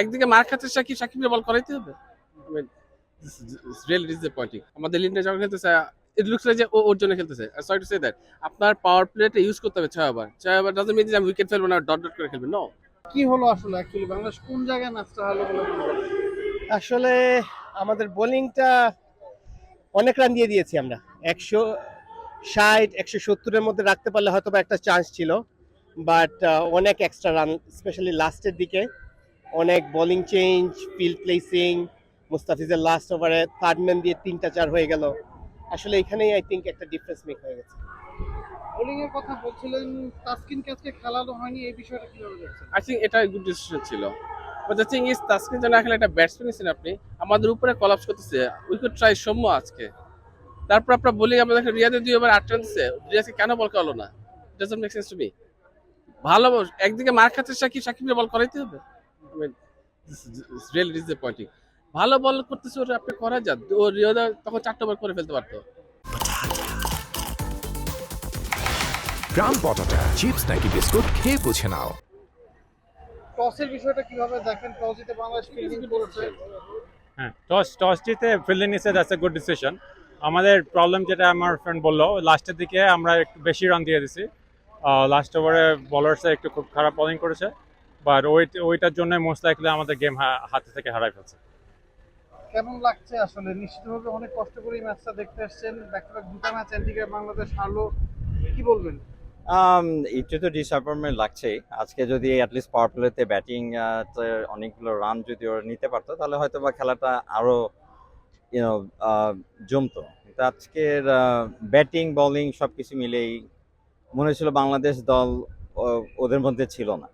একদিকে মার খাচ্ছে সাকিব সাকিবের বল করাইতে হবে। রিয়েলি ডিসঅ্যাপয়েন্টিং আমাদের লিন্ডে যখন খেলতেছে ইট লুকস লাইক যে ও ওর জন্য খেলতেছে। সরি টু সে দ্যাট আপনার পাওয়ার প্লেটা ইউজ করতে হবে ছয় ওভার ছয় ওভার ডাজন্ট মিন যে আমি উইকেট ফেলব না ডট ডট করে খেলবে নো কি হলো আসলে অ্যাকচুয়ালি বাংলাদেশ কোন জায়গায় ম্যাচটা হলো বলে আসলে আমাদের বোলিংটা অনেক রান দিয়ে দিয়েছি আমরা। একশো ষাট একশো সত্তরের মধ্যে রাখতে পারলে হয়তো বা একটা চান্স ছিল। বাট অনেক এক্সট্রা রান স্পেশালি লাস্টের দিকে। অনেক বোলিং চেঞ্জ ফিল্ড প্লেসিং মুস্তাফিজের লাস্ট ওভারে থার্ড ম্যান দিয়ে তিনটা চার হয়ে গেল। আসলে এখানেই আই থিঙ্ক একটা ডিফারেন্স মেক হয়ে গেছে। বোলিং এর কথা বলছিলেন তাসকিনকে আজকে খেলানো হয়নি? এই বিষয়টা কীভাবে দেখছেন? আই থিঙ্ক এটা গুড ডিসিশন ছিল। But the thing is Taskin যেন আসলে একটা ব্যাটসম্যান ছিলেন আপনি আমাদের উপরে কলাপস করতেছে। উই কুড ট্রাই সৌম্য আজকে। তারপর আপনার বলি আমরা দেখেন রিয়াদের দুই ওভার আটটা দিচ্ছে রিয়াজকে কেন বল করল না? Doesn't make sense to me ভালো বল- একদিকে মার খাচ্ছে সাকিব সাকিবের বল করাইতে হবে। রিয়েলি ডিসঅ্যাপয়েন্টিং ভালো বল করতেছে ওটা আপনি করা যান ও রিয়াদা তখন চারটা বল করে ফেলতে পারতো। গ্রাম পটাটা চিপস নাকি বিস্কুট খেয়ে বুঝে নাও। টসের বিষয়টা কীভাবে দেখেন? টস জিতে বাংলাদেশ ফিল্ডিং করেছে। হ্যাঁ টস টস জিতে ফিল্ডিং নিচ্ছে দ্যাটস এ গুড ডিসিশন আমাদের প্রবলেম যেটা আমার ফ্রেন্ড বলল লাস্টের দিকে আমরা একটু বেশি রান দিয়ে দিছি। লাস্ট ওভারে বলার্সে একটু খুব খারাপ বলিং করেছে। বাট ওই ওইটার জন্য মোস্ট লাইকলি আমাদের গেম হাতে থেকে হারাই ফেলছে। কেমন লাগছে আসলে? নিশ্চিতভাবে অনেক কষ্ট করে এই ম্যাচটা দেখতে আসছেন ব্যাক টু ব্যাক দুটো ম্যাচ এনডিকে বাংলাদেশ হারলো। কি বলবেন? একটু তো ডিসঅ্যাপয়েন্টমেন্ট লাগছেই। আজকে যদি অ্যাটলিস্ট পাওয়ার প্লেতে ব্যাটিং অনেকগুলো রান যদি ওরা নিতে পারতো তাহলে হয়তো বা খেলাটা আরও ইউনো জমতো। কিন্তু আজকের ব্যাটিং বোলিং সব কিছু মিলেই মনে হচ্ছিল বাংলাদেশ দল ও- ওদের মধ্যে ছিল না।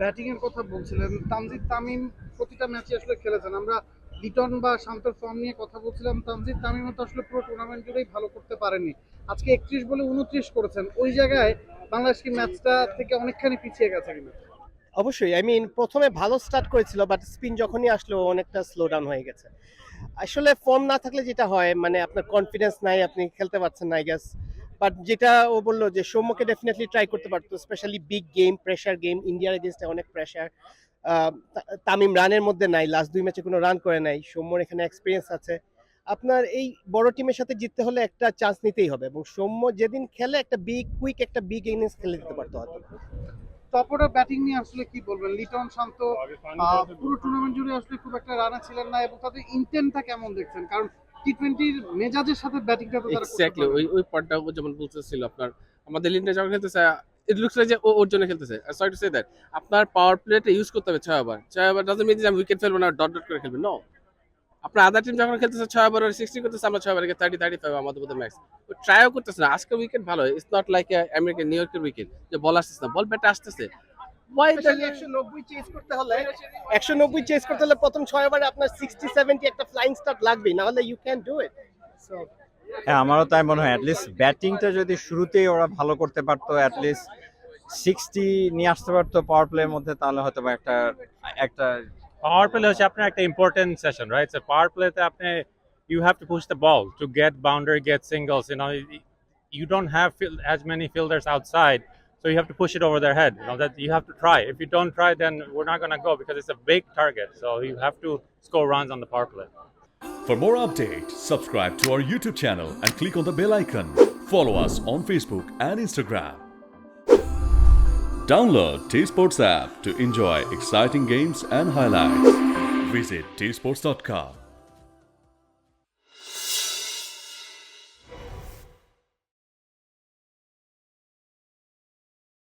ব্যাটিং এর কথা বলছিলেন। তানজিদ তামিম প্রতিটা ম্যাচে আসলে খেলেছেন। আমরা লিটন বা শান্তর ফর্ম নিয়ে কথা বলছিলাম। তানজিদ তামিম তো আসলে পুরো টুর্নামেন্ট জুড়েই ভালো করতে পারেনি। আজকে একত্রিশ বলে উনত্রিশ করেছেন। ওই জায়গায় বাংলাদেশ কি ম্যাচটা থেকে অনেকখানি পিছিয়ে গেছে কিনা? অবশ্যই। আই মিন প্রথমে ভালো স্টার্ট করেছিল বাট স্পিন যখনই আসলো, অনেকটা স্লো ডাউন হয়ে গেছে। আসলে ফর্ম না থাকলে যেটা হয় মানে আপনার কনফিডেন্স নাই, আপনি খেলতে পারছেন না আই গেস বাট যেটা ও বলল যে সৌম্যকে ডেফিনেটলি ট্রাই করতে পারতো specially big game pressure game ইন্ডিয়ার এগেনস্টে অনেক প্রেশার তামিম রানের মধ্যে নাই লাস্ট দুই ম্যাচে কোনো রান করে নাই সৌম্যর এখানে এক্সপিরিয়েন্স আছে। আপনার এই বড় টিমের সাথে জিততে হলে একটা চান্স নিতেই হবে এবং সৌম্য যেদিন খেলে একটা বিগ কুইক একটা বিগ ইনিংস খেলে দিতে পারতো হয়তো। অর্ডার ব্যাটিং নিয়ে আসলে কি বলবেন? লিটন শান্ত পুরো টুর্নামেন্ট জুড়ে আসলে খুব একটা রানে ছিলেন না এবং তাদের ইন্টেন্টটা কেমন দেখছেন? কারণ টি টোয়েন্টির মেজাজের সাথে ব্যাটিংটা তো এক্স্যাক্টলি ওই ওই পয়েন্টটা যেমন বলতেছিল আপনার আমাদের লিন্ডে যখন খেলতেছে ইট লুকস লাইক যে ও ওর জন্য খেলতেছে। সরি টু সে দ্যাট আপনার পাওয়ার প্লেটা ইউজ করতে হবে ছয় ওভার ছয় ওভার ডাজন্ট মিন যে আমি উইকেট ফেলব না ডট ডট করে খেলবে নো আপনার আদার টিম যখন খেলতেছে ছয় ওভার সিক্সটি করতেছে আমরা ছয় ওভারে থার্টি থার্টি ফাইভ আমাদের মধ্যে ম্যাক্স ও ট্রাইও করতেছে না আজকে উইকেট ভালো it's not like American new ইয়র্কের উইকেট যে বল আসতেছে না বল ব্যাটে আসতেছে। Especially 190 করতে হলে 190 চেজ করতে হলে প্রথম ছয় ওভারে আপনার 60 70 একটা ফ্লাইং স্টার্ট লাগবেই না হলে ইউ ক্যান ডু ইট হ্যাঁ আমারও তাই মনে হয় অ্যাটলিস্ট ব্যাটিংটা যদি শুরুতেই ওরা ভালো করতে পারতো অ্যাটলিস্ট সিক্সটি নিয়ে আসতে পারতো পাওয়ার প্লের মধ্যে তাহলে হয়তো বা একটা একটা পাওয়ার প্লে হচ্ছে আপনার একটা important session right so power প্লেতে আপনি you have to push the ball to get boundary get singles you know you don't have fil- as many fielders outside. So you have to push it over their head you know that you have to try if you don't try then we're not going to go because it's a big target so you have to score runs on the power play For more updates, subscribe to our YouTube channel and click on the bell icon. Follow us on Facebook and Instagram. Download T Sports app to enjoy exciting games and highlights. Visit tsports.com.